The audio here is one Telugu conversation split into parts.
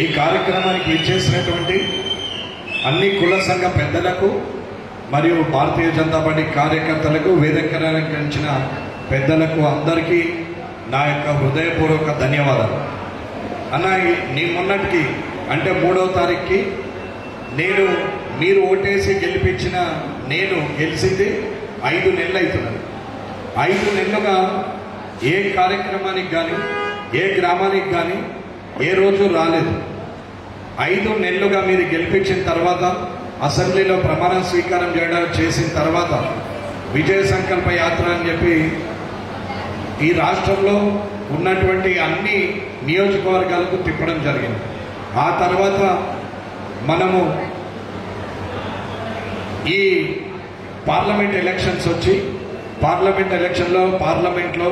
ఈ కార్యక్రమానికి విచ్చేసినటువంటి అన్ని కుల సంఘ పెద్దలకు మరియు భారతీయ జనతా పార్టీ కార్యకర్తలకు వేదికరించిన పెద్దలకు అందరికీ నా యొక్క హృదయపూర్వక ధన్యవాదాలు. అన్న నీ మొన్నటికి అంటే మూడవ తారీఖుకి నేను మీరు ఓటేసి గెలిపించిన నేను గెలిచింది ఐదు నెలలు అవుతున్నాను ఐదు నెలలుగా ఏ కార్యక్రమానికి కానీ ఏ గ్రామానికి కానీ ఏ రోజు రాలేదు. ఐదు నెలలుగా మీరు గెలిపించిన తర్వాత అసెంబ్లీలో ప్రమాణ స్వీకారం చేయడం చేసిన తర్వాత విజయ సంకల్ప యాత్ర అని చెప్పి ఈ రాష్ట్రంలో ఉన్నటువంటి అన్ని నియోజకవర్గాలకు తిప్పడం జరిగింది. ఆ తర్వాత మనము ఈ పార్లమెంట్ ఎలక్షన్స్ వచ్చి పార్లమెంట్ ఎలక్షన్లో పార్లమెంట్లో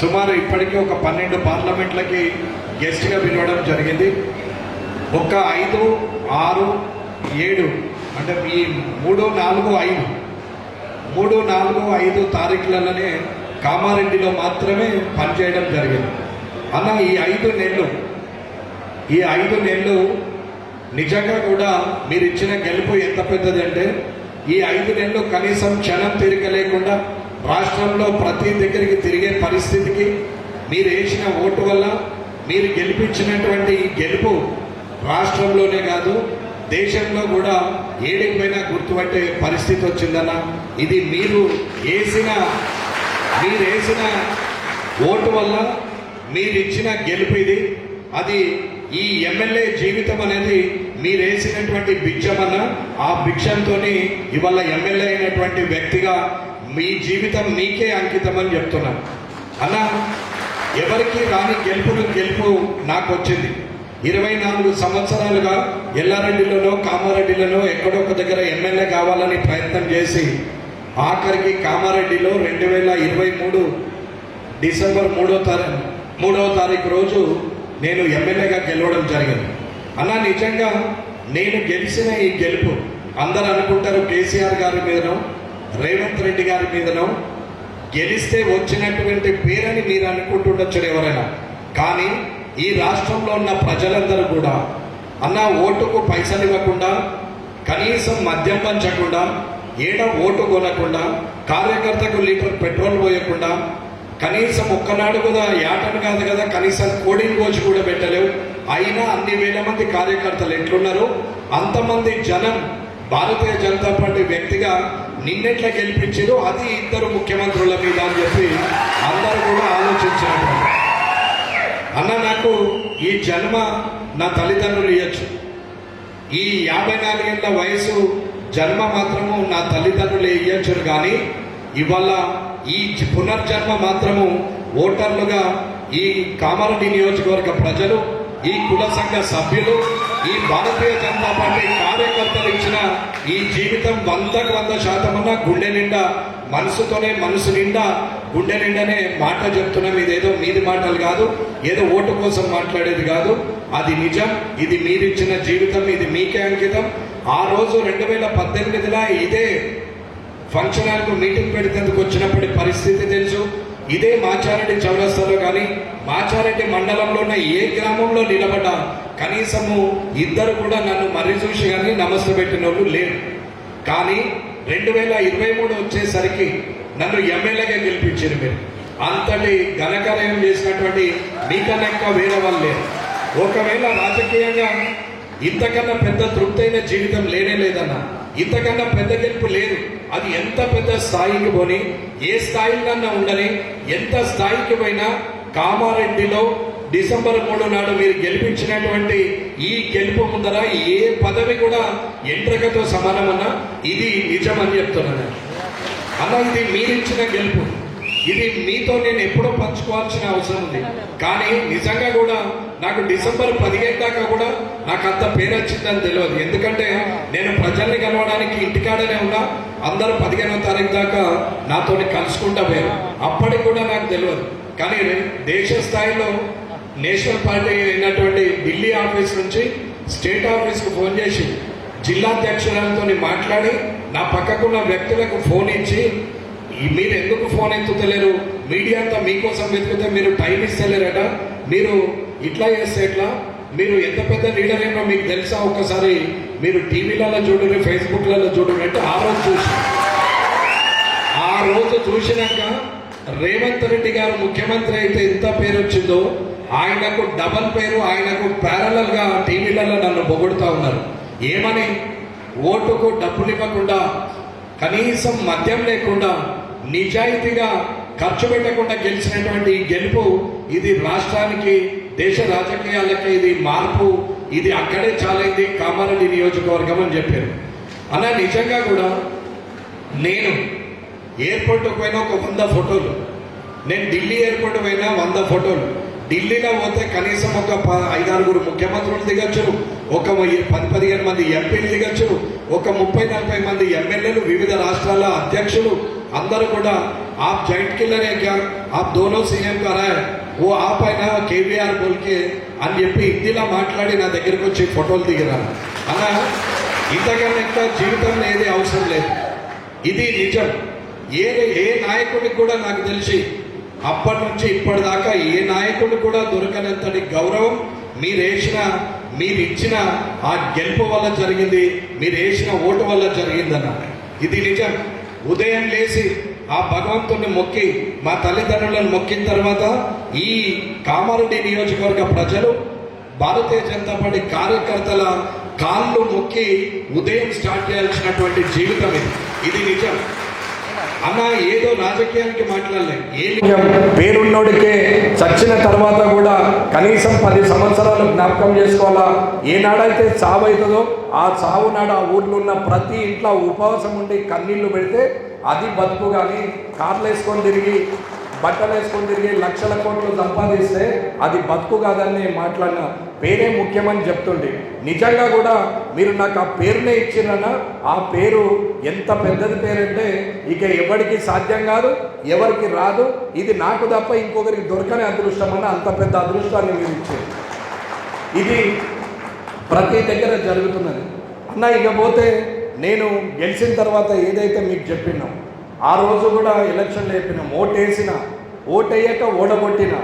సుమారు ఇప్పటికీ ఒక పన్నెండు పార్లమెంట్లకి గెస్ట్గా పిలవడం జరిగింది. ఒక ఐదు ఆరు ఏడు అంటే ఈ మూడు నాలుగు ఐదు. మూడు నాలుగు ఐదు తారీఖులలోనే కామారెడ్డిలో మాత్రమే పనిచేయడం జరిగింది. అన్న ఈ ఐదు నెలలు ఈ ఐదు నెలలు నిజంగా కూడా మీరు ఇచ్చిన గెలుపు ఎంత పెద్దది అంటే ఈ ఐదు నెలలు కనీసం క్షణం తీరిక లేకుండా రాష్ట్రంలో ప్రతి దగ్గరికి తిరిగే పరిస్థితికి మీరు వేసిన ఓటు వల్ల మీరు గెలిపించినటువంటి ఈ గెలుపు రాష్ట్రంలోనే కాదు దేశంలో కూడా ఏడికిపోయినా గుర్తుపట్టే పరిస్థితి వచ్చిందన్న ఇది మీరు వేసిన మీరు వేసిన ఓటు వల్ల మీరు ఇచ్చిన గెలుపు ఇది. అది ఈ ఎమ్మెల్యే జీవితం అనేది మీరు వేసినటువంటి భిక్షమన్న ఆ భిక్షంతో ఇవాళ ఎమ్మెల్యే అయినటువంటి వ్యక్తిగా మీ జీవితం మీకే అంకితం అని చెప్తున్నాను అన్న ఎవరికి రాని గెలుపును గెలుపు నాకు వచ్చింది ఇరవై నాలుగు సంవత్సరాలుగా ఎల్లారెడ్డిలోనో కామారెడ్డిలోనో ఎక్కడో ఒక దగ్గర ఎమ్మెల్యే కావాలని ప్రయత్నం చేసి ఆఖరికి కామారెడ్డిలో రెండు వేల ఇరవై మూడు డిసెంబర్ మూడో తారీఖు మూడవ తారీఖు రోజు నేను ఎమ్మెల్యేగా గెలవడం జరిగింది. అన్న నిజంగా నేను గెలిచిన ఈ గెలుపు అందరు అనుకుంటారు కేసీఆర్ గారి మీదనో రేవంత్ రెడ్డి గారి మీదనో గెలిస్తే వచ్చినటువంటి పేరని మీరు అనుకుంటుండొచ్చు ఎవరైనా. కానీ ఈ రాష్ట్రంలో ఉన్న ప్రజలందరూ కూడా అన్న ఓటుకు పైసలు ఇవ్వకుండా కనీసం మద్యం పంచకుండా ఏడ ఓటు కొనకుండా కార్యకర్తకు లీటర్ పెట్రోల్ పోయకుండా కనీసం ఒక్కనాడు కూడా యాటను కాదు కదా కనీసం కోడిని కోచి కూడా పెట్టలేవు. అయినా అన్ని వేల మంది కార్యకర్తలు ఎట్లున్నారు అంతమంది జనం భారతీయ జనతా పార్టీ వ్యక్తిగా నిన్నెట్లా గెలిపించారు అది ఇద్దరు ముఖ్యమంత్రుల మీద అని చెప్పి అందరూ కూడా ఆలోచించారు. అన్న నాకు ఈ జన్మ నా తల్లిదండ్రులు ఇవ్వచ్చు ఈ యాభై నాలుగేళ్ళ వయసు జన్మ మాత్రము నా తల్లిదండ్రులు ఇవ్వచ్చు కానీ ఇవాళ ఈ పునర్జన్మ మాత్రము ఓటర్లుగా ఈ కామారెడ్డి నియోజకవర్గ ప్రజలు ఈ కుల సంఘ సభ్యులు ఈ భారతీయ జనతా పార్టీ కార్యకర్తలు ఇచ్చిన ఈ జీవితం వందకు వంద శాతం అన్న గుండె నిండా మనసుతోనే మనసు నిండా గుండె నిండానే మాట చెప్తున్నాం. ఇదేదో మీది మాటలు కాదు ఏదో ఓటు కోసం మాట్లాడేది కాదు. అది నిజం ఇది మీరిచ్చిన జీవితం ఇది మీకే అంకితం. ఆ రోజు రెండు వేల పద్దెనిమిదిలో ఇదే ఫంక్షన్ హాల్కు మీటింగ్ పెడితేందుకు వచ్చినప్పటి పరిస్థితి తెలుసు. ఇదే మాచారెడ్డి చౌరస్తాలో కానీ మాచారెడ్డి మండలంలో ఉన్న ఏ గ్రామంలో నిలబడ్డా కనీసము ఇద్దరు కూడా నన్ను మర్రి చూసి కానీ నమస్తే పెట్టిన వాళ్ళు లేరు. కానీ రెండు వేల ఇరవై మూడు వచ్చేసరికి నన్ను ఎమ్మెల్యేగా గెలిపించారు మీరు. అంతటి ఘనకార్యం చేసినటువంటి మీకన్నా వేరే వాళ్ళు లేరు. ఒకవేళ రాజకీయంగా ఇంతకన్నా పెద్ద తృప్తైన జీవితం లేనే లేదన్నా ఇంతకన్నా పెద్ద గెలుపు లేదు. అది ఎంత పెద్ద స్థాయికి పోని ఏ స్థాయికన్నా ఉండని ఎంత స్థాయికి పోయినా కామారెడ్డిలో డిసెంబర్ మూడు నాడు మీరు గెలిపించినటువంటి ఈ గెలుపు ముందర ఏ పదవి కూడా ఎంట్రకతో సమానమన్నా ఇది నిజమని చెప్తున్నాను అలా ఇది మీరిచ్చిన గెలుపు. ఇది మీతో నేను ఎప్పుడో పంచుకోవాల్సిన అవసరం ఉంది. కానీ నిజంగా కూడా నాకు డిసెంబర్ పదిహేను దాకా కూడా నాకు అంత పేరు వచ్చిందని తెలియదు. ఎందుకంటే నేను ప్రజల్ని కలవడానికి ఇంటికాడనే ఉన్నా అందరూ పదిహేనో తారీఖు దాకా నాతో కలుసుకుంటా పోయారు. అప్పటికి కూడా నాకు తెలియదు. కానీ దేశ స్థాయిలో నేషనల్ పార్టీ అయినటువంటి ఢిల్లీ ఆఫీస్ నుంచి స్టేట్ ఆఫీస్కి ఫోన్ చేసి జిల్లా అధ్యక్షురాలతో మాట్లాడి నా పక్కకున్న వ్యక్తులకు ఫోన్ ఇచ్చి మీరు ఎందుకు ఫోన్ ఎత్తుతలేరు? మీడియా అంతా మీకోసం వెతికితే మీరు టైం ఇస్తలేరట. మీరు ఇట్లా చేస్తే ఎట్లా? మీరు ఎంత పెద్ద లీడర్ ఏమో మీకు తెలుసా ఒక్కసారి? మీరు టీవీలలో చూడండి ఫేస్బుక్లలో చూడండి అంటే ఆ రోజు చూసి. ఆ రోజు చూసినాక రేవంత్ రెడ్డి గారు ముఖ్యమంత్రి అయితే ఎంత పేరు వచ్చిందో ఆయనకు డబల్ పేరు ఆయనకు ప్యారలల్గా టీవీలలో నన్ను పొగుడుతూ ఉన్నారు. ఏమని? ఓటుకు డబ్బులు ఇవ్వకుండా కనీసం మద్యం లేకుండా నిజాయితీగా ఖర్చు పెట్టకుండా గెలిచినటువంటి ఈ గెలుపు ఇది రాష్ట్రానికి దేశ రాజకీయాలకి ఇది మార్పు ఇది అక్కడే చాలైంది కామారెడ్డి నియోజకవర్గం అని చెప్పారు అలా నిజంగా కూడా నేను ఎయిర్పోర్ట్కి పోయిన ఒక వంద ఫోటోలు నేను ఢిల్లీ ఎయిర్పోర్ట్ పోయినా వంద ఫోటోలు ఢిల్లీలో పోతే కనీసం ఒక ప- ఐదారుగురు ముఖ్యమంత్రులు దిగచ్చు ఒక వెయ్యి- పది పదిహేను మంది ఎంపీలు దిగచ్చు ఒక ముప్పై నలభై మంది ఎమ్మెల్యేలు వివిధ రాష్ట్రాల అధ్యక్షులు అందరూ కూడా ఆప్ జాయింట్ కిల్లర్ है क्या आप दोनों सीएम का रहा है ఓ ఆ పైన కేవీఆర్ బోల్కే అని చెప్పి హిందీలో మాట్లాడి నా దగ్గరకు వచ్చి ఫోటోలు దిగిరా. అలా ఇంతకన్నా ఎక్కువ జీవితం ఏది అవసరం లేదు. ఇది నిజం. ఏ ఏ నాయకుడికి కూడా నాకు తెలిసి అప్పటి నుంచి ఇప్పటిదాకా ఏ నాయకుడు కూడా దొరకనంతటి గౌరవం మీరు వేసిన మీరు ఇచ్చిన ఆ గెలుపు వల్ల జరిగింది మీరు వేసిన ఓటు వల్ల జరిగిందన్న. ఇది నిజం. ఉదయం లేచి ఆ భగవంతుని మొక్కి మా తల్లిదండ్రులను మొక్కిన తర్వాత ఈ కామారెడ్డి నియోజకవర్గ ప్రజలు భారతీయ జనతా పార్టీ కార్యకర్తల కాళ్ళు మొక్కి ఉదయం స్టార్ట్ చేయాల్సినటువంటి జీవితం ఇది. ఇది నిజం. అన్న ఏదో రాజకీయానికి మాట్లాడలేదు. పేరున్నోడికే చచ్చిన తర్వాత కూడా కనీసం పది సంవత్సరాలు జ్ఞాపకం చేసుకోవాలా? ఏనాడైతే చావు అవుతుందో ఆ చావు నాడు ఆ ఊర్లో ఉన్న ప్రతి ఇంట్లో ఉపవాసం ఉండి కన్నీళ్ళు పెడితే అది బతుకు కానీ కార్లు వేసుకొని తిరిగి బట్టలు వేసుకొని తిరిగి లక్షల కోట్లు సంపాదిస్తే అది బతుకు కాదని మాట్లాడిన పేరే ముఖ్యమని చెప్తుండే. నిజంగా కూడా మీరు నాకు ఆ పేరునే ఇచ్చిన ఆ పేరు ఎంత పెద్దది పేరంటే ఇక ఎవరికి సాధ్యం కాదు ఎవరికి రాదు. ఇది నాకు తప్ప ఇంకొకరికి దొరకని అదృష్టం అన్న అంత పెద్ద అదృష్టాన్ని మీరు ఇచ్చేది ఇది ప్రతి దగ్గర జరుగుతున్నది. అన్న ఇకపోతే నేను గెలిచిన తర్వాత ఏదైతే మీకు చెప్పినాం ఆ రోజు కూడా ఎలక్షన్లు చెప్పినాం ఓటేసిన ఓటేయక ఓడగొట్టిన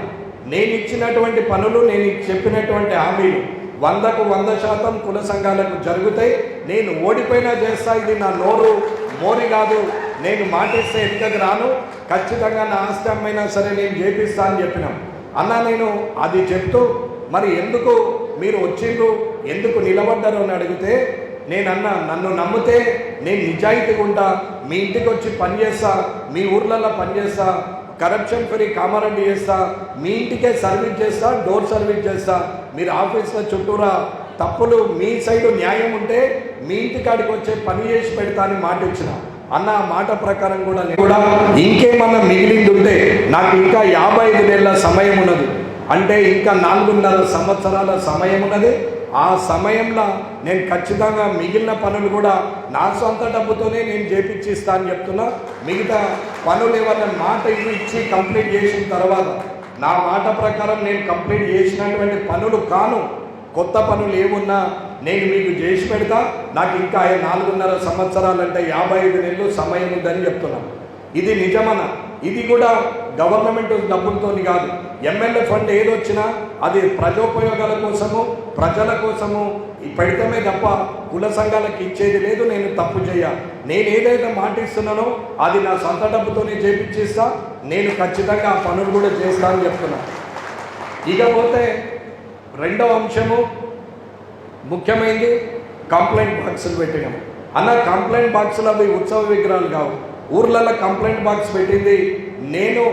నేను ఇచ్చినటువంటి పనులు నేను చెప్పినటువంటి హామీలు వందకు వంద శాతం కుల సంఘాలకు జరుగుతాయి. నేను ఓడిపోయినా చేస్తా ఇది నా నోరు మోరి కాదు. నేను మాటిస్తే ఎక్కడికి రాను? ఖచ్చితంగా నా ఆస్తమైనా సరే నేను చేపిస్తా అని చెప్పినాం. అన్న నేను అది చెప్తూ మరి ఎందుకు మీరు వచ్చిండ్రు? ఎందుకు నిలబడ్డారు? అని అడిగితే నేనన్న నన్ను నమ్మితే నేను నిజాయితీగా ఉంటా. మీ ఇంటికి వచ్చి పనిచేస్తా మీ ఊర్లలో పనిచేస్తా కరప్షన్ ఫ్రీ కామారెడ్డి చేస్తా. మీ ఇంటికే సర్వీస్ చేస్తా డోర్ సర్వీస్ చేస్తా. మీరు ఆఫీస్లో చుట్టూరా తప్పులు మీ సైడ్ న్యాయం ఉంటే మీ ఇంటికాడికి వచ్చే పని చేసి పెడతా అని మాట ఇచ్చిన. అన్న మాట ప్రకారం కూడా నేను కూడా ఇంకేమన్నా మిగిలింది ఉంటే నాకు ఇంకా యాభై ఐదు నెలల సమయం ఉన్నది. అంటే ఇంకా నాలుగున్నర సంవత్సరాల సమయం ఉన్నది. ఆ సమయంలో నేను ఖచ్చితంగా మిగిలిన పనులు కూడా నా సొంత డబ్బుతోనే నేను చేపించిస్తా అని చెప్తున్నా. మిగతా పనులు ఏమన్నా మాట ఇచ్చి కంప్లీట్ చేసిన తర్వాత నా మాట ప్రకారం నేను కంప్లీట్ చేసినటువంటి పనులు కాను. కొత్త పనులు ఏమున్నా నేను మీకు చేసి పెడతా. నాకు ఇంకా నాలుగున్నర సంవత్సరాలంటే యాభై ఐదు నెలలు సమయం ఉందని చెప్తున్నాను ఇది నిజమన? ఇది కూడా గవర్నమెంట్ డబ్బులతోని కాదు. ఎమ్మెల్యే ఫండ్ ఏదొచ్చినా అది ప్రజోపయోగాల కోసము ప్రజల కోసము ఈ పెడతామే తప్ప కుల సంఘాలకు ఇచ్చేది లేదు నేను తప్పు చేయ. నేను ఏదైతే మాటిస్తున్నానో అది నా సొంత డబ్బుతోనే చేపించేస్తా. నేను ఖచ్చితంగా ఆ పనులు కూడా చేస్తా అని చెప్తున్నా. ఇకపోతే రెండవ అంశము ముఖ్యమైనది కంప్లైంట్ బాక్సులు పెట్టడం అన్న కంప్లైంట్ బాక్సులు అవి ఉత్సవ విగ్రహాలు కావు. ఊర్లలో కంప్లైంట్ బాక్స్ పెట్టింది. నేను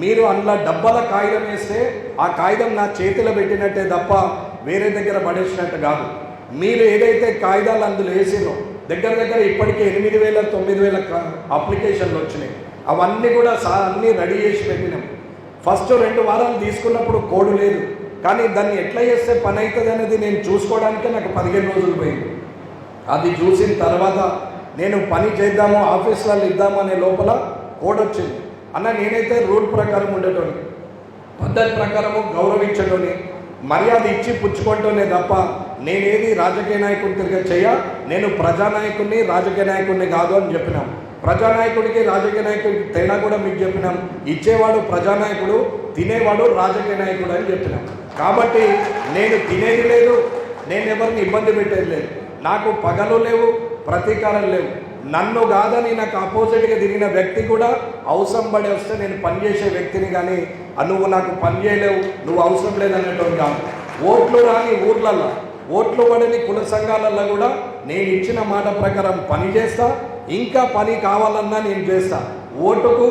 మీరు అందులో డబ్బాల కాగితం వేస్తే ఆ కాగితం నా చేతిలో పెట్టినట్టే తప్ప వేరే దగ్గర పడేసినట్టు కాదు. మీరు ఏదైతే కాగితాలు అందులో వేసిరో దగ్గర దగ్గర ఇప్పటికే ఎనిమిది వేల తొమ్మిది వేల అప్లికేషన్లు వచ్చినాయి. అవన్నీ కూడా సా అన్నీ రెడీ చేసి పెట్టినాం ఫస్ట్ రెండు వారాలు తీసుకున్నప్పుడు కోడ్ లేదు. కానీ దాన్ని ఎట్లా చేస్తే పని అవుతుంది అనేది నేను చూసుకోవడానికే నాకు పదిహేను రోజులు పోయింది. అది చూసిన తర్వాత నేను పని చేద్దాము ఆఫీసులలో వాళ్ళు ఇద్దామనే లోపల కోడ్ వచ్చింది. అన్న నేనైతే రూల్ ప్రకారం ఉండేటోని పద్ధతి ప్రకారము గౌరవించటోని మర్యాద ఇచ్చి పుచ్చుకోవటోనే తప్ప నేనేది రాజకీయ నాయకుడి తిరిగి చెయ్య నేను ప్రజానాయకుడిని రాజకీయ నాయకుడిని కాదు అని చెప్పినాం. ప్రజానాయకుడికి రాజకీయ నాయకుడికి తేడా కూడా మీకు చెప్పినాం. ఇచ్చేవాడు ప్రజానాయకుడు తినేవాడు రాజకీయ నాయకుడు అని చెప్పినాం. కాబట్టి నేను తినేది లేదు నేను ఎవరిని ఇబ్బంది పెట్టేది లేదు. నాకు పగలు లేవు ప్రతీకారం లేవు. నన్ను కాదని నాకు ఆపోజిట్గా తిరిగిన వ్యక్తి కూడా అవసరం పడి వస్తే నేను పనిచేసే వ్యక్తిని కానీ నువ్వు నాకు పని చేయలేవు నువ్వు అవసరం లేదన్నటువంటి కాదు. ఓట్లు రాని ఊర్లల్లో ఓట్లు పడని కుల సంఘాలల్లో కూడా నేను ఇచ్చిన మాట ప్రకారం పని చేస్తా ఇంకా పని కావాలన్నా నేను చేస్తా. ఓటుకు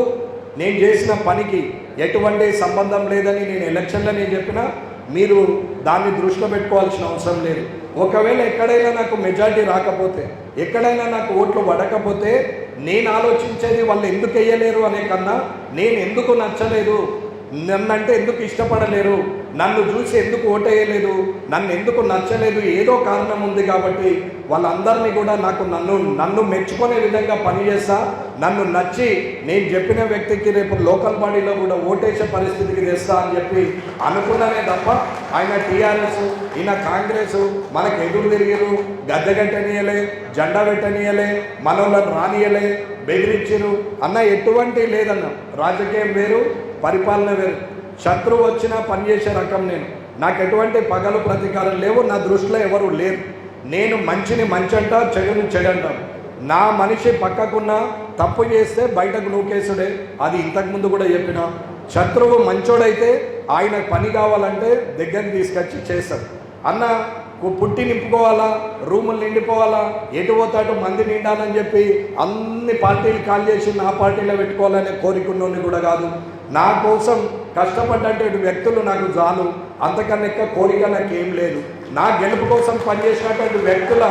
నేను చేసిన పనికి ఎటువంటి సంబంధం లేదని నేను ఎలక్షన్లో నేను చెప్పినా మీరు దాన్ని దృష్టిలో పెట్టుకోవాల్సిన అవసరం లేదు. ఒకవేళ ఎక్కడైనా నాకు మెజారిటీ రాకపోతే ఎక్కడైనా నాకు ఓట్లు పడకపోతే నేను ఆలోచించేది వాళ్ళు ఎందుకు వేయలేరు అనే కన్నా నేను ఎందుకు నచ్చలేదు? నన్నంటే ఎందుకు ఇష్టపడలేరు? నన్ను చూసి ఎందుకు ఓటేయలేదు నన్ను ఎందుకు నచ్చలేదు ఏదో కారణం ఉంది కాబట్టి వాళ్ళందరినీ కూడా నాకు నన్ను నన్ను మెచ్చుకునే విధంగా పనిచేస్తా నన్ను నచ్చి నేను చెప్పిన వ్యక్తికి రేపు లోకల్ బాడీలో కూడా ఓటేసే పరిస్థితికి తెస్తా అని చెప్పి అనుకున్నానే తప్ప ఆయన టీఆర్ఎస్ ఈయన కాంగ్రెస్ మనకు ఎదురు తిరిగిరు గద్దెగట్టనీయలే జెండా పెట్టనీయలే మనోళ్ళని రానియలే బెదిరించిరు అన్న ఎటువంటి లేదన్న రాజకీయం వేరు పరిపాలన వేరు. శత్రువు వచ్చినా పనిచేసే రకం నేను. నాకు ఎటువంటి పగలు ప్రతీకారం లేవు నా దృష్టిలో ఎవరు లేరు. నేను మంచిని మంచి అంటా చెడుని చెడు అంటాను నా మనిషి పక్కకున్న తప్పు చేస్తే బయటకు నూకేసుడే. అది ఇంతకుముందు కూడా చెప్పిన. శత్రువు మంచోడైతే ఆయన పని కావాలంటే దగ్గరికి తీసుకొచ్చి చేస్తాడు. అన్న పుట్టి నింపుకోవాలా? రూములు నిండిపోవాలా? ఎటు పోతాడు మంది నిండాలని చెప్పి అన్ని పార్టీలు కాల్ చేసి నా పార్టీలో పెట్టుకోవాలనే కోరిక కూడా కాదు. నా కోసం కష్టపడ్డటువంటి వ్యక్తులు నాకు చాలు అంతకన్నా ఎక్కువ కోరిక నాకు ఏం లేదు. నా గెలుపు కోసం పనిచేసినటువంటి వ్యక్తుల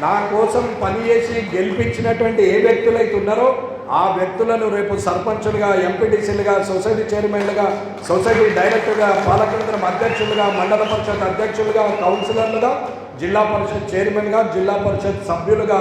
నా కోసం పనిచేసి గెలిపించినటువంటి ఏ వ్యక్తులైతే ఉన్నారో ఆ వ్యక్తులను రేపు సర్పంచులుగా ఎంపీటీసీలుగా సొసైటీ చైర్మన్లుగా సొసైటీ డైరెక్టర్గా పాలకేంద్రం అధ్యక్షులుగా మండల పరిషత్ అధ్యక్షులుగా కౌన్సిలర్లుగా జిల్లా పరిషత్ చైర్మన్గా జిల్లా పరిషత్ సభ్యులుగా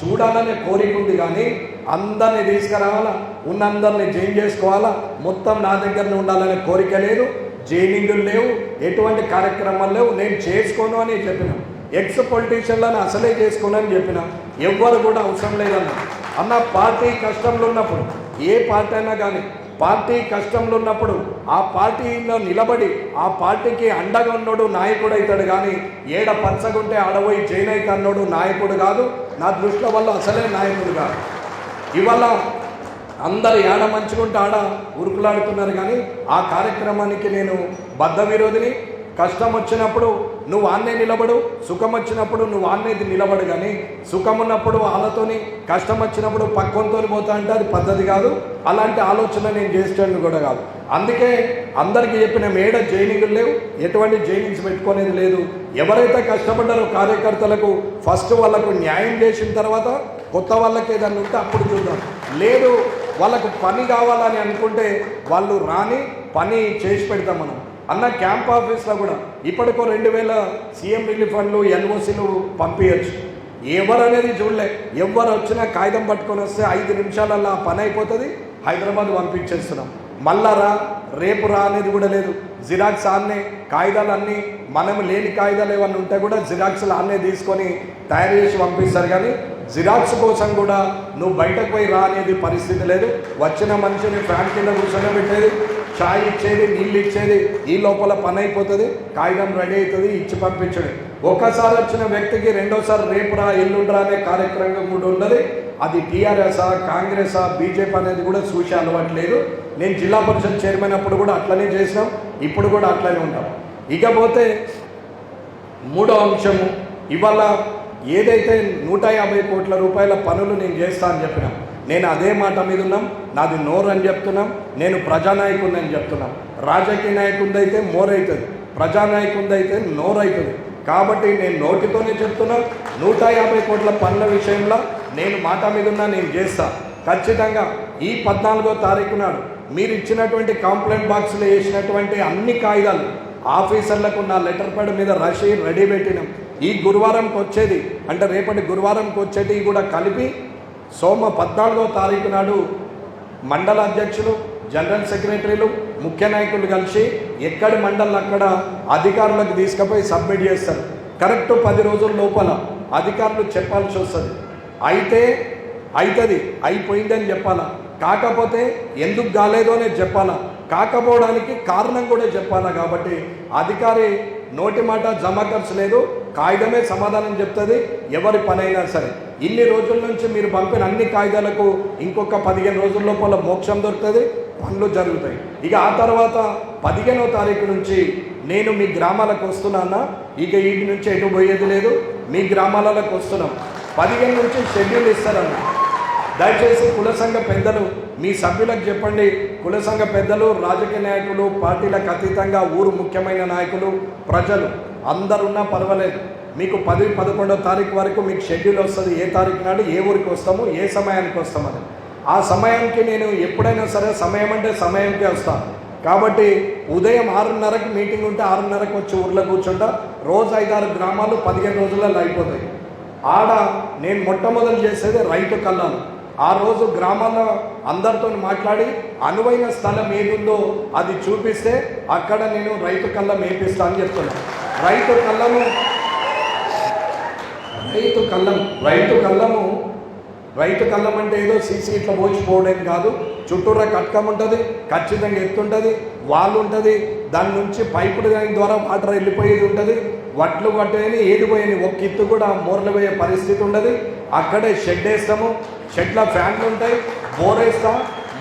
చూడాలనే కోరిక ఉంది కానీ అందరిని తీసుకురావాలా? ఉన్నందరినీ జైన్ చేసుకోవాలా? మొత్తం నా దగ్గరనే ఉండాలనే కోరిక లేదు. జైనింగులు లేవు. ఎటువంటి కార్యక్రమాలు లేవు. నేను చేసుకోను అని చెప్పిన. ఎక్స్ పొలిటీషియన్లను అసలే చేసుకోను అని చెప్పిన. ఎవ్వరు కూడా అవసరం లేదన్న. అన్న పార్టీ కష్టంలో ఉన్నప్పుడు ఏ పార్టీ అయినా కానీ పార్టీ కష్టంలో ఉన్నప్పుడు ఆ పార్టీలో నిలబడి ఆ పార్టీకి అండగా ఉన్నోడు నాయకుడు అవుతాడు కానీ ఏడ పంచగుంటే ఆడబోయి జైన్ అయితే అన్నోడు నాయకుడు కాదు నా దృష్టిలో వల్ల అసలే నాయకుడు కాదు. ఇవాళ అందరు ఏడ మంచుకుంటే ఆడ ఉరుకులాడుతున్నారు కానీ ఆ కార్యక్రమానికి నేను బద్ధ విరోధిని కష్టం వచ్చినప్పుడు నువ్వు ఆన్నే నిలబడు సుఖం వచ్చినప్పుడు నువ్వు ఆన్నే నిలబడు కానీ సుఖం ఉన్నప్పుడు వాళ్ళతోని కష్టం వచ్చినప్పుడు పక్కంతో పోతా అంటే అది పద్ధతి కాదు. అలాంటి ఆలోచన నేను చేసేటట్టు కూడా కాదు. అందుకే అందరికీ చెప్పిన మేడ జైనింగులు లేవు ఎటువంటి జైనింగ్స్ పెట్టుకునేది లేదు. ఎవరైతే కష్టపడ్డారో కార్యకర్తలకు ఫస్ట్ వాళ్ళకు న్యాయం చేసిన తర్వాత కొత్త వాళ్ళకి ఏదన్నా ఉంటే అప్పుడు చూద్దాం. లేదు వాళ్ళకు పని కావాలని అనుకుంటే వాళ్ళు రాని పని చేసి పెడతాం మనం. అన్న క్యాంప్ ఆఫీస్లో కూడా ఇప్పటికో రెండు వేల సీఎం రిలీఫ్ ఫండ్లు ఎన్ఓసీలు పంపించచ్చు ఎవరు అనేది చూడలే. ఎవరు వచ్చినా కాగితం పట్టుకొని వస్తే ఐదు నిమిషాలల్లా పని అయిపోతుంది హైదరాబాద్ పంపించేస్తున్నాం. మళ్ళా రా రేపు రా అనేది కూడా లేదు. జిరాక్స్ ఆన్నే కాగితాలు అన్నీ మనం లేని కాగితాలు ఏమన్నా ఉంటే కూడా జిరాక్స్లు ఆన్నే తీసుకొని తయారు చేసి పంపిస్తారు కానీ జిరాక్స్ కోసం కూడా నువ్వు బయటకు పోయి రా అనేది పరిస్థితి లేదు. వచ్చిన మనిషిని ఫ్యాన్ కింద కూర్చొని చాయ్ ఇచ్చేది నీళ్ళు ఇచ్చేది ఈ లోపల పని అయిపోతుంది కాగితం రెడీ అవుతుంది ఇచ్చి పంపించడం. ఒక్కసారి వచ్చిన వ్యక్తికి రెండోసారి రేపు రా ఎల్లుండ్రా అనే కార్యక్రమం కూడా ఉన్నది. అది టీఆర్ఎస్ఆ కాంగ్రెసా బీజేపీ అనేది కూడా చూసే అలవాటు లేదు. నేను జిల్లా పరిషత్ చైర్మన్ అప్పుడు కూడా అట్లనే చేసినాం ఇప్పుడు కూడా అట్లనే ఉంటాం. ఇకపోతే మూడో అంశము ఇవాళ ఏదైతే నూట యాభై కోట్ల రూపాయల పనులు నేను చేస్తా అని చెప్పినాం నేను అదే మాట మీద ఉన్నాం నాది నోరు అని చెప్తున్నాం నేను ప్రజానాయకుడిని అని చెప్తున్నాం. రాజకీయ నాయకుడిది అయితే మోరైతుంది ప్రజానాయకుడిది అయితే నోరు అవుతుంది కాబట్టి నేను నోటితోనే చెప్తున్నా నూట యాభై కోట్ల పనుల విషయంలో నేను మాట మీద ఉన్నా నేను చేస్తా. ఖచ్చితంగా ఈ పద్నాలుగో తారీఖు నాడు మీరు ఇచ్చినటువంటి కంప్లైంట్ బాక్స్లో వేసినటువంటి అన్ని కాగితాలు ఆఫీసర్లకు నా లెటర్ ప్యాడ్ మీద రాసి రెడీ పెట్టినాం. ఈ గురువారంకి వచ్చేది అంటే రేపటి గురువారంకి వచ్చేది కూడా కలిపి సోమ పద్నాలుగో తారీఖు నాడు మండల అధ్యక్షులు జనరల్ సెక్రటరీలు ముఖ్య నాయకులు కలిసి ఎక్కడి మండలం అక్కడ అధికారులకు తీసుకుపోయి సబ్మిట్ చేస్తారు. కరెక్ట్ పది రోజుల లోపల అధికారులు చెప్పాల్సి వస్తుంది. అయితే అవుతుంది అయిపోయిందని చెప్పాలా? కాకపోతే ఎందుకు కాలేదు అనేది చెప్పాలా? కాకపోవడానికి కారణం కూడా చెప్పాలా? కాబట్టి అధికారి నోటి మాట జమాకర్స్ లేదు కాగితమే సమాధానం చెప్తుంది. ఎవరి పనైనా సరే. ఇన్ని రోజుల నుంచి మీరు పంపిన అన్ని కాగితాలకు ఇంకొక పదిహేను రోజుల లోపల మోక్షం దొరుకుతుంది పనులు జరుగుతాయి. ఇక ఆ తర్వాత పదిహేనో తారీఖు నుంచి నేను మీ గ్రామాలకు వస్తున్నానా? ఇక వీటి నుంచి ఎటు పోయేది లేదు. మీ గ్రామాలకు వస్తున్నాం. పదిహేను నుంచి షెడ్యూల్ ఇస్తారన్న దయచేసి కుల సంఘ పెద్దలు మీ సభ్యులకు చెప్పండి. కుల సంఘ పెద్దలు రాజకీయ నాయకులు పార్టీలకు అతీతంగా ఊరు ముఖ్యమైన నాయకులు ప్రజలు అందరున్నా పర్వాలేదు. మీకు పది పదకొండో తారీఖు వరకు మీకు షెడ్యూల్ వస్తుంది. ఏ తారీఖు నాడు ఏ ఊరికి వస్తాము ఏ సమయానికి వస్తామని. ఆ సమయానికి నేను ఎప్పుడైనా సరే సమయం అంటే సమయంకే వస్తాను కాబట్టి ఉదయం ఆరున్నరకి మీటింగ్ ఉంటే ఆరున్నరకు వచ్చి ఊర్లో కూర్చుంటా. రోజు ఐదారు గ్రామాలు పదిహేను రోజులలో అయిపోతాయి. ఆడ నేను మొట్టమొదలు చేసేది రైతు కళ్ళాలు ఆ రోజు గ్రామాల్లో అందరితో మాట్లాడి అనువైన స్థలం ఏదుందో అది చూపిస్తే అక్కడ నేను రైతు కళ్ళం మేపిస్తా అని చెప్తున్నాను రైతు కళ్ళను రైతు కళ్ళం. రైతు కళ్ళము రైతు కళ్ళం అంటే ఏదో సీసీ ఇట్లా పోచిపోవడం కాదు. చుట్టూరా కట్కం ఉంటుంది ఖచ్చితంగా ఎత్తుంటుంది వాళ్ళు ఉంటుంది దాని నుంచి పైపుడు దాని ద్వారా వాటర్ వెళ్ళిపోయేది ఉంటుంది. వడ్లు పట్టేని ఏది పోయని ఒక్క ఇత్తు కూడా మూరలు పోయే పరిస్థితి ఉండదు. అక్కడే షెడ్ వేస్తాము షెడ్లో ఫ్యాన్లు ఉంటాయి బోర్ వేస్తాం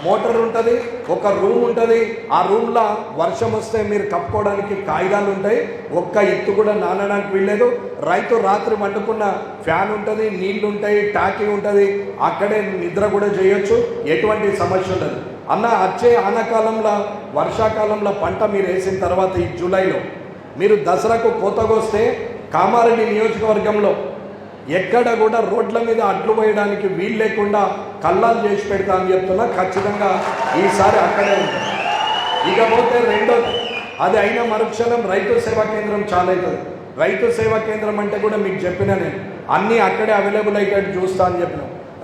మోటార్ ఉంటుంది ఒక రూమ్ ఉంటుంది. ఆ రూమ్లో వర్షం వస్తే మీరు కప్పుకోవడానికి కాగితాలు ఉంటాయి. ఒక్క ఎత్తు కూడా నానడానికి వీల్లేదు. రైతు రాత్రి వండుకున్న ఫ్యాన్ ఉంటుంది నీళ్ళు ఉంటాయి టాకీ ఉంటుంది. అక్కడే నిద్ర కూడా చేయొచ్చు. ఎటువంటి సమస్య ఉండదు. అన్న వచ్చే ఆనకాలంలో వర్షాకాలంలో పంట మీరు వేసిన తర్వాత ఈ జూలైలో మీరు దసరాకు కోతకొస్తే కామారెడ్డి నియోజకవర్గంలో ఎక్కడ కూడా రోడ్ల మీద అడ్లు వేయడానికి వీలు లేకుండా కల్లాలు చేసి పెడతా అని చెప్తున్నా. ఖచ్చితంగా ఈసారి అక్కడే ఉంటుంది ఇకపోతే రెండోది అది అయిన మరుక్షణం రైతు సేవా కేంద్రం చాలా అవుతుంది. రైతు సేవా కేంద్రం అంటే కూడా మీకు చెప్పిన నేను. అన్నీ అక్కడే అవైలబుల్ అయ్యేటట్టు చూస్తా అని చెప్పిన.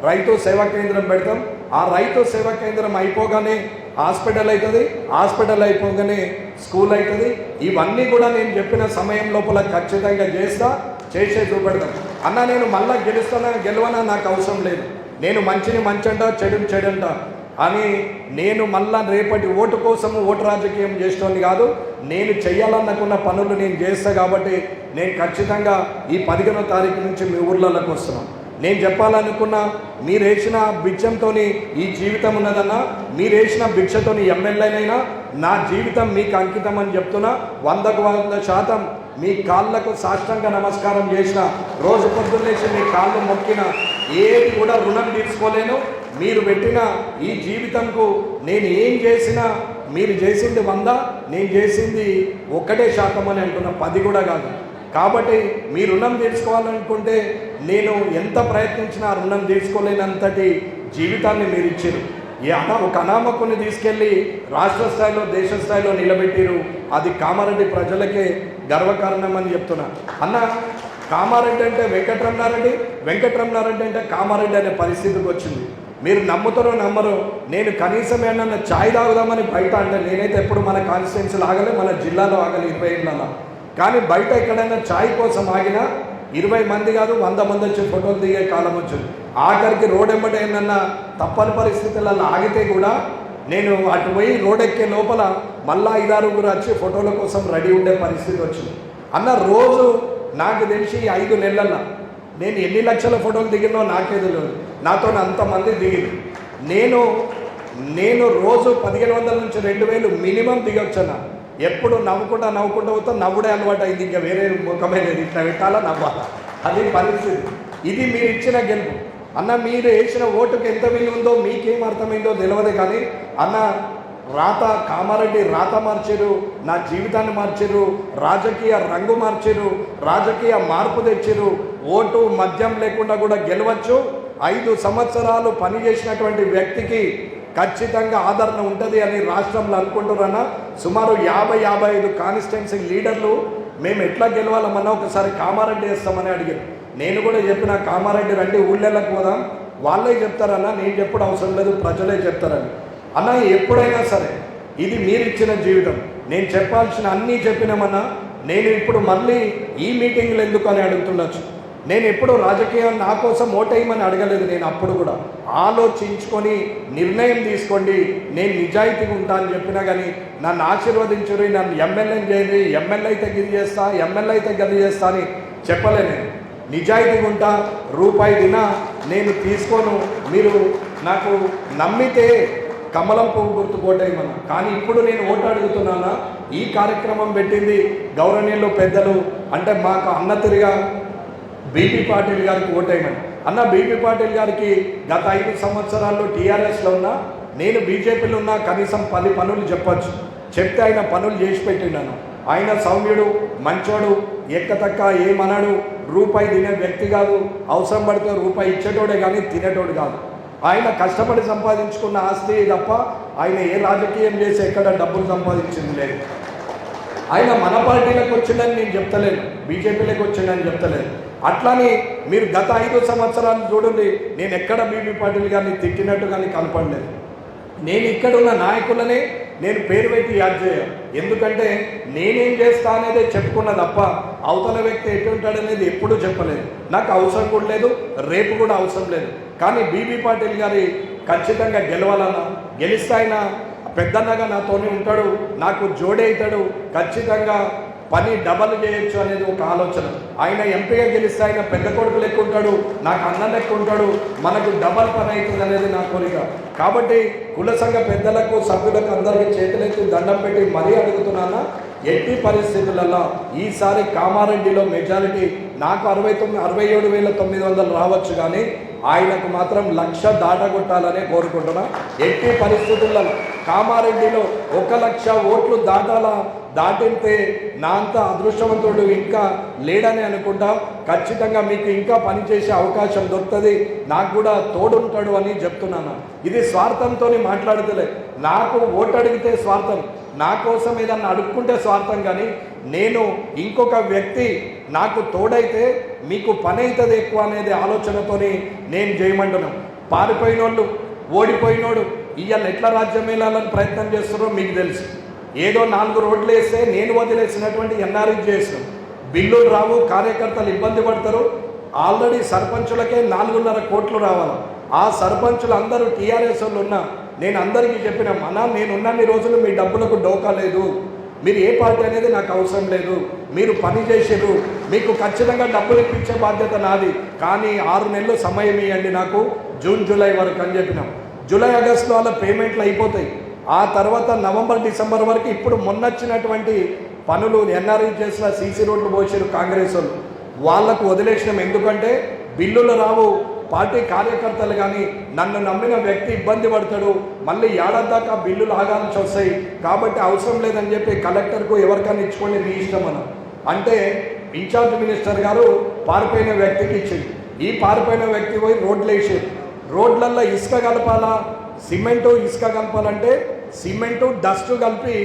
రైతు సేవా కేంద్రం పెడతాం. ఆ రైతు సేవా కేంద్రం అయిపోగానే హాస్పిటల్ అవుతుంది. హాస్పిటల్ అయిపోగానే స్కూల్ అవుతుంది. ఇవన్నీ కూడా నేను చెప్పిన సమయం లోపల ఖచ్చితంగా చేస్తా. చేసే చూపెడతాం అన్న నేను మళ్ళా గెలుస్తానా గెలవనా? నాకు అవసరం లేదు. నేను మంచిని మంచంట చెడుని చెడంట. అని నేను మళ్ళా రేపటి ఓటు కోసం ఓటు రాజకీయం చేసేటోని కాదు. నేను చేయాలనుకున్న పనులు నేను చేస్తా కాబట్టి నేను ఖచ్చితంగా ఈ పదిహేనో తారీఖు నుంచి మీ ఊర్లలోకి వస్తున్నాను నేను చెప్పాలనుకున్న మీరు వేసిన భిక్షంతో ఈ జీవితం ఉన్నదన్నా మీరు వేసిన భిక్షతోని ఎమ్మెల్యేనైనా నా జీవితం మీకు అంకితం అని చెప్తున్నా. వందకు వంద శాతం మీ కాళ్ళకు సాష్టంగా నమస్కారం చేసిన రోజు పొద్దున్నేసి మీ కాళ్ళు మొక్కిన ఏది కూడా రుణం తీర్చుకోలేను. మీరు పెట్టిన ఈ జీవితంకు నేను ఏం చేసినా మీరు చేసింది వంద నేను చేసింది ఒక్కటే శాతం అని అంటున్నా పది కూడా కాదు. కాబట్టి మీ రుణం తీర్చుకోవాలనుకుంటే నేను ఎంత ప్రయత్నించినా రుణం తీర్చుకోలేనంతటి జీవితాన్ని మీరు ఇచ్చారు ఈ అనా ఒక అనామకుని తీసుకెళ్ళి రాష్ట్ర స్థాయిలో దేశ స్థాయిలో నిలబెట్టిరు అది కామారెడ్డి ప్రజలకే గర్వకారణం అని చెప్తున్నా. అన్న కామారెడ్డి అంటే వెంకటరమణారెడ్డి వెంకటరమణారెడ్డి అంటే కామారెడ్డి అనే పరిస్థితికి వచ్చింది. మీరు నమ్ముతారో నమ్మరు నేను కనీసం ఏమన్నా ఛాయ్ తాగుదామని బయట అంటే నేనైతే ఎప్పుడు మన కాన్స్టిట్యున్సీలో ఆగలే మన జిల్లాలో ఆగలి ఇరవై ఏళ్ళలో కానీ బయట ఎక్కడైనా ఛాయ్ కోసం ఆగినా ఇరవై మంది కాదు వంద మంది వచ్చి ఫోటోలు దిగే కాలం వచ్చింది. ఆఖరికి రోడ్ ఎంబట ఏంటన్నా తప్పని పరిస్థితులలో ఆగితే కూడా నేను అటు పోయి రోడ్ ఎక్కే లోపల మళ్ళా ఐదారుగురు వచ్చి ఫోటోల కోసం రెడీ ఉండే పరిస్థితి వచ్చింది. అన్న రోజు నాకు తెలిసి ఐదు నెలల్లో నేను ఎన్ని లక్షల ఫోటోలు దిగినో నాకే తెలియదు. నాతో అంతమంది దిగింది. నేను నేను రోజు పదిహేను వందల నుంచి రెండు వేలు మినిమం దిగొచ్చాను ఎప్పుడు నవ్వుకుంటా నవ్వుకుంటా పోతా నవ్వుడే అలవాటు అయింది. ఇంకా వేరే ముఖమే లేదు. ఇట్లా పెట్టాలా నవ్వాలా? అది పరిస్థితి. ఇది మీరు ఇచ్చిన గెలుపు. అన్న మీరు వేసిన ఓటుకు ఎంత విలువ ఉందో మీకేం అర్థమైందో తెలియదు కానీ అన్న రాత కామారెడ్డి రాత మార్చారు నా జీవితాన్ని మార్చారు రాజకీయ రంగు మార్చారు రాజకీయ మార్పు తెచ్చారు ఓటు మద్యం లేకుండా కూడా గెలవచ్చు. ఐదు సంవత్సరాలు పనిచేసినటువంటి వ్యక్తికి ఖచ్చితంగా ఆదరణ ఉంటుంది అని రాష్ట్రంలో అనుకుంటున్నారా సుమారు యాభై యాభై ఐదు కాన్స్టిట్యున్సీ లీడర్లు మేము ఎట్లా గెలవాలమన్నా ఒకసారి కామారెడ్డి వేస్తామని అడిగారు. నేను కూడా చెప్పిన కామారెడ్డి రండి ఊళ్ళెళ్ళకు పోదాం. వాళ్ళే చెప్తారన్నా నేను చెప్పడం అవసరం లేదు ప్రజలే చెప్తారని. అన్న ఎప్పుడైనా సరే ఇది మీరు ఇచ్చిన జీవితం. నేను చెప్పాల్సిన అన్నీ చెప్పినామన్నా నేను ఇప్పుడు మళ్ళీ ఈ మీటింగ్లు ఎందుకు అని అడుగుతుండొచ్చు. నేను ఎప్పుడు రాజకీయం నా కోసం ఓటేయమని అడగలేదు నేను అప్పుడు కూడా. ఆలోచించుకొని నిర్ణయం తీసుకోండి నేను నిజాయితీగా ఉంటా అని చెప్పినా కానీ నన్ను ఆశీర్వదించురి నన్ను ఎమ్మెల్యేని చేయండి ఎమ్మెల్యే అయితే గిరి చేస్తా ఎమ్మెల్యే అయితే గది చేస్తా అని చెప్పలే నేను. నిజాయితీగా ఉంటా రూపాయి దిన నేను తీసుకోను. మీరు నాకు నమ్మితే కమలం పువ్వు గుర్తు కానీ ఇప్పుడు నేను ఓటు అడుగుతున్నానా? ఈ కార్యక్రమం పెట్టింది గౌరవనీయులు పెద్దలు. అంటే మాకు అన్నతిరిగా బీపీ పాటిల్ గారికి ఓటేయమని అన్న బీపీ పాటిల్ గారికి గత ఐదు సంవత్సరాల్లో టీఆర్ఎస్లో ఉన్నా నేను బీజేపీలో ఉన్నా కనీసం పది పనులు చెప్పచ్చు. చెప్తే ఆయన పనులు చేసి పెట్టినాను ఆయన సౌమ్యుడు మంచోడు ఎక్కతక్క ఏమనడు? రూపాయి తినే వ్యక్తి కాదు. అవసరం పడితే రూపాయి ఇచ్చేటోడే కానీ తినేటోడు కాదు. ఆయన కష్టపడి సంపాదించుకున్న ఆస్తి తప్ప ఆయన ఏ రాజకీయం చేసి ఎక్కడ డబ్బులు సంపాదించింది లేదు. ఆయన మన పార్టీలకు వచ్చిందని నేను చెప్తలేను. బీజేపీలోకి వచ్చిందని చెప్తలేను. అట్లానే మీరు గత ఐదు సంవత్సరాలు చూడండి నేను ఎక్కడ బీబీ పార్టీలు కానీ తిట్టినట్టు కానీ కనపడలేదు. నేను ఇక్కడ ఉన్న నాయకులనే నేను పేరు పెట్టి యాడ్ చేయాలి ఎందుకంటే నేనేం చేస్తా అనేది చెప్పుకున్న తప్ప అవతల వ్యక్తి ఎటు ఉంటాడనేది ఎప్పుడూ చెప్పలేదు. నాకు అవసరం కూడా లేదు రేపు కూడా అవసరం లేదు. కానీ బీబీ పాటిల్ గారి ఖచ్చితంగా గెలవాలన్నా గెలిస్తే ఆయన పెద్దన్నగా నాతోనే ఉంటాడు నాకు జోడే అవుతాడు ఖచ్చితంగా పని డబల్ చేయొచ్చు అనేది ఒక ఆలోచన. ఆయన ఎంపీగా గెలిస్తే ఆయన పెద్ద కొడుకు లెక్క ఉంటాడు నాకు అన్న లెక్క ఉంటాడు మనకు డబల్ పని అవుతుంది అనేది నా కోరిక. కాబట్టి కుల సంఘ పెద్దలకు సభ్యులకు అందరికీ చేతులెత్తి దండం పెట్టి మరీ అడుగుతున్నానా ఎట్టి పరిస్థితులలో ఈసారి కామారెడ్డిలో మెజారిటీ నాకు అరవై తొమ్మిది అరవై ఏడు వేల తొమ్మిది వందలు రావచ్చు కానీ ఆయనకు మాత్రం లక్ష దాటగొట్టాలనే కోరుకుంటున్నా. ఎట్టి పరిస్థితులలో కామారెడ్డిలో ఒక లక్ష ఓట్లు దాటాలా? దాటితే నా అంత అదృష్టవంతుడు ఇంకా లేడని అనుకుంటా. ఖచ్చితంగా మీకు ఇంకా పనిచేసే అవకాశం దొరుకుతుంది. నాకు కూడా తోడుంటాడు అని చెప్తున్నాను. ఇది స్వార్థంతో మాట్లాడతలే. నాకు ఓటు అడిగితే స్వార్థం. నా కోసం ఏదన్నా అడుక్కుంటే స్వార్థం కానీ నేను ఇంకొక వ్యక్తి నాకు తోడైతే మీకు పని అవుతుంది ఎక్కువ అనేది ఆలోచనతోని నేను చేయమంటున్నాను. పారిపోయినోళ్ళు ఓడిపోయినోడు ఇవాళ ఎట్లా రాజ్యం వెళ్ళాలని ప్రయత్నం చేస్తున్నారో మీకు తెలుసు. ఏదో నాలుగు రోడ్లు వేస్తే నేను వదిలేసినటువంటి ఎన్ఆర్ఈ చేసిన. బిల్లులు రావు కార్యకర్తలు ఇబ్బంది పడతారు. ఆల్రెడీ సర్పంచులకే నాలుగున్నర కోట్లు రావాలి. ఆ సర్పంచులు అందరూ టీఆర్ఎస్ వాళ్ళు ఉన్నా నేను అందరికీ చెప్పిన మన నేనున్నన్ని రోజులు మీ డబ్బులకు డోకా లేదు. మీరు ఏ పార్టీ అనేది నాకు అవసరం లేదు. మీరు పని చేసారు మీకు ఖచ్చితంగా డబ్బులు ఇప్పించే బాధ్యత నాది. కానీ ఆరు నెలలు సమయం ఇవ్వండి నాకు. జూన్ జూలై వరకు అని చెప్పినాం. జూలై ఆగస్టులో వాళ్ళ పేమెంట్లు అయిపోతాయి. ఆ తర్వాత నవంబర్ డిసెంబర్ వరకు ఇప్పుడు మొన్నొచ్చినటువంటి పనులు ఎన్ఆర్ఐ చేసిన సీసీ రోడ్లు పోసారు కాంగ్రెస్ వాళ్ళు. వాళ్ళకు వదిలేసినాం. ఎందుకంటే బిల్లులు రావు. పార్టీ కార్యకర్తలు కానీ నన్ను నమ్మిన వ్యక్తి ఇబ్బంది పడతాడు. మళ్ళీ ఏడాది దాకా బిల్లులు ఆగాల్సి వస్తాయి. కాబట్టి అవసరం లేదని చెప్పి కలెక్టర్కు ఎవరికైనా ఇచ్చుకోండి మీ ఇష్టం మనం. అంటే ఇన్ఛార్జ్ మినిస్టర్ గారు పారిపోయిన వ్యక్తికి ఇచ్చింది. ఈ పారిపోయిన వ్యక్తి పోయి రోడ్లు వేసారు రోడ్లల్లో ఇసుక కలపాలా? సిమెంటు ఇసుక కలపాలంటే సిమెంటు డస్ట్ కలిపి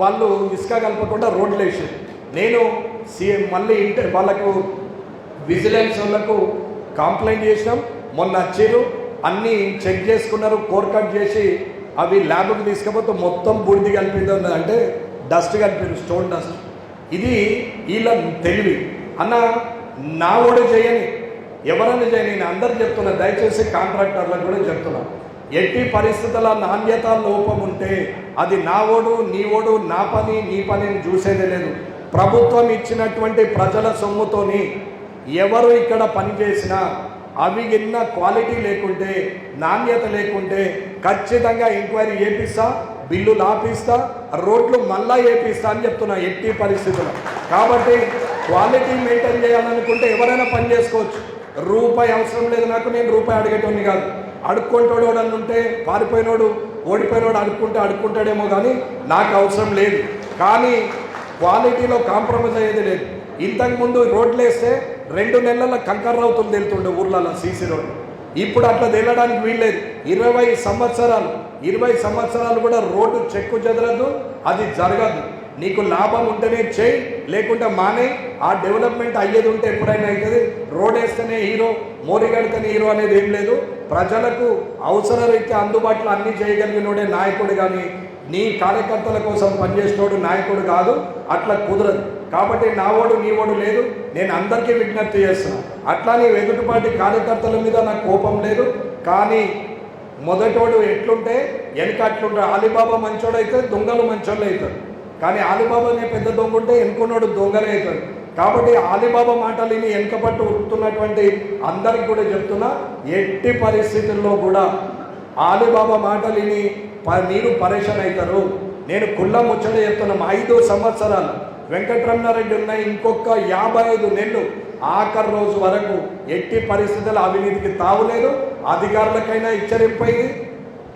వాళ్ళు ఇసుక కలపకుండా రోడ్లు వేసారు నేను సీఎం మళ్ళీ ఇంటర్ వాళ్ళకు విజిలెన్స్ వాళ్ళకు కంప్లైంట్ చేసినాం. మొన్న వచ్చారు అన్నీ చెక్ చేసుకున్నారు. కోర్ కట్ చేసి అవి ల్యాబ్కి తీసుకపోతే మొత్తం బూడిది కలిపింది అంటే డస్ట్ కలిపారు స్టోన్ డస్ట్. ఇది వీళ్ళ తెలివి. అన్న నా కూడా చేయని. ఎవరైనా చేయని నేను అందరు చెప్తున్నా దయచేసి కాంట్రాక్టర్లకు కూడా చెప్తున్నా. ఎట్టి పరిస్థితుల నాణ్యత లోపం ఉంటే అది నా ఓడు నీ ఓడు నా పని నీ పని చూసేదే లేదు. ప్రభుత్వం ఇచ్చినటువంటి ప్రజల సొమ్ముతోని ఎవరు ఇక్కడ పని చేసినా అవి గిన్న క్వాలిటీ లేకుంటే నాణ్యత లేకుంటే ఖచ్చితంగా ఎంక్వైరీ చేపిస్తా బిల్లు లాపిస్తా రోడ్లు మళ్ళా వేపిస్తా అని చెప్తున్నా ఎట్టి పరిస్థితుల్లో కాబట్టి క్వాలిటీ మెయింటైన్ చేయాలనుకుంటే ఎవరైనా పని చేసుకోవచ్చు. రూపాయి అవసరం లేదు నాకు నేను రూపాయి అడిగేటోని కాదు. అడుక్కుంటాడు అని ఉంటే పారిపోయినోడు ఓడిపోయినోడు అడుక్కుంటే అడుక్కుంటాడేమో కానీ నాకు అవసరం లేదు. కానీ క్వాలిటీలో కాంప్రమైజ్ అయ్యేది లేదు. ఇంతకుముందు రోడ్లు వేస్తే రెండు నెలల కంకర రౌతులు తెలుతుండే ఊర్లలో సీసీ రోడ్డు ఇప్పుడు అట్లా తేలడానికి వీల్లేదు. ఇరవై సంవత్సరాలు ఇరవై సంవత్సరాలు కూడా రోడ్డు చెక్కు చెదరదు అది జరగదు. నీకు లాభం ఉంటేనే చేయి లేకుంటే మానే. ఆ డెవలప్మెంట్ అయ్యేది ఉంటే ఎప్పుడైనా అవుతుంది? రోడ్ వేస్తేనే హీరో మోరిగడితేనే హీరో అనేది ఏం లేదు. ప్రజలకు అవసరరీత్యా అందుబాటులో అన్ని చేయగలిగినోడే నాయకుడు కానీ నీ కార్యకర్తల కోసం పనిచేసినోడు నాయకుడు కాదు. అట్లా కుదరదు. కాబట్టి నా ఓడు నీ ఓడు లేదు. నేను అందరికీ విజ్ఞప్తి చేస్తున్నాను అట్లా నీ ఎదుటిపాటి కార్యకర్తల మీద నాకు కోపం లేదు. కానీ మొదటోడు ఎట్లుంటే వెనక అట్లుంటాడు. అలీబాబా మంచోడు అవుతుంది దొంగలు మంచోళ్ళు అవుతారు కానీ ఆలిబాబా అనే పెద్ద దొంగ ఉంటే ఎన్నుకున్నాడు దొంగలే అవుతాడు కాబట్టి ఆలిబాబా మాటలు విని వెనకపట్టు ఉంటున్నటువంటి అందరికి కూడా చెప్తున్నా ఎట్టి పరిస్థితుల్లో కూడా ఆలిబాబా మాటలు విని ప- మీరు పరేషాన్ అవుతారు నేను కుళ్ళ ముచ్చట చెప్తున్నాం ఐదు సంవత్సరాలు వెంకటరమణారెడ్డి ఉన్న ఇంకొక యాభై ఐదు నెలలు ఆఖరి రోజు వరకు ఎట్టి పరిస్థితుల అవినీతికి తావులేదు అధికారులకైనా హెచ్చరింపైంది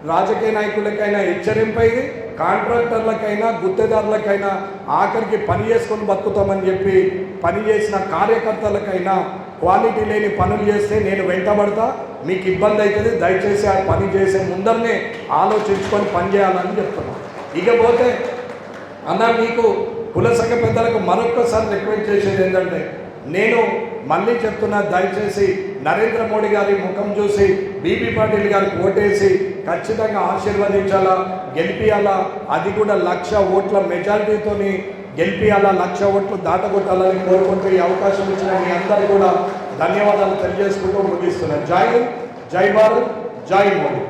రాజకీయ నాయకులకైనా హెచ్చరింపైంది. కాంట్రాక్టర్లకైనా గుత్తేదారులకైనా ఆఖరికి పని చేసుకొని బతుకుతామని చెప్పి పని చేసిన కార్యకర్తలకైనా క్వాలిటీ లేని పనులు చేస్తే నేను వెంటబడతా మీకు ఇబ్బంది అవుతుంది దయచేసి ఆ పని చేసే ముందరనే ఆలోచించుకొని పని చేయాలని చెప్తున్నాను ఇకపోతే అన్న మీకు కుల సంఘ పెద్దలకు మరొక్కసారి రిక్వెస్ట్ చేసేది ఏంటంటే నేను మళ్ళీ చెప్తున్నా దయచేసి నరేంద్ర మోడీ గారి ముఖం చూసి బీబీ పాటిల్ గారికి ఓటేసి ఖచ్చితంగా ఆశీర్వదించాలా గెలిపియాలా? అది కూడా లక్ష ఓట్ల మెజారిటీతోని గెలిపియాలా లక్ష ఓట్లు దాటగొట్టాలని కోరుకుంటూ ఈ అవకాశం ఇచ్చిన మీ అందరికీ కూడా ధన్యవాదాలు తెలియజేసుకుంటూ ముగిస్తున్నాను జై జై భారత్ జై మోడీ.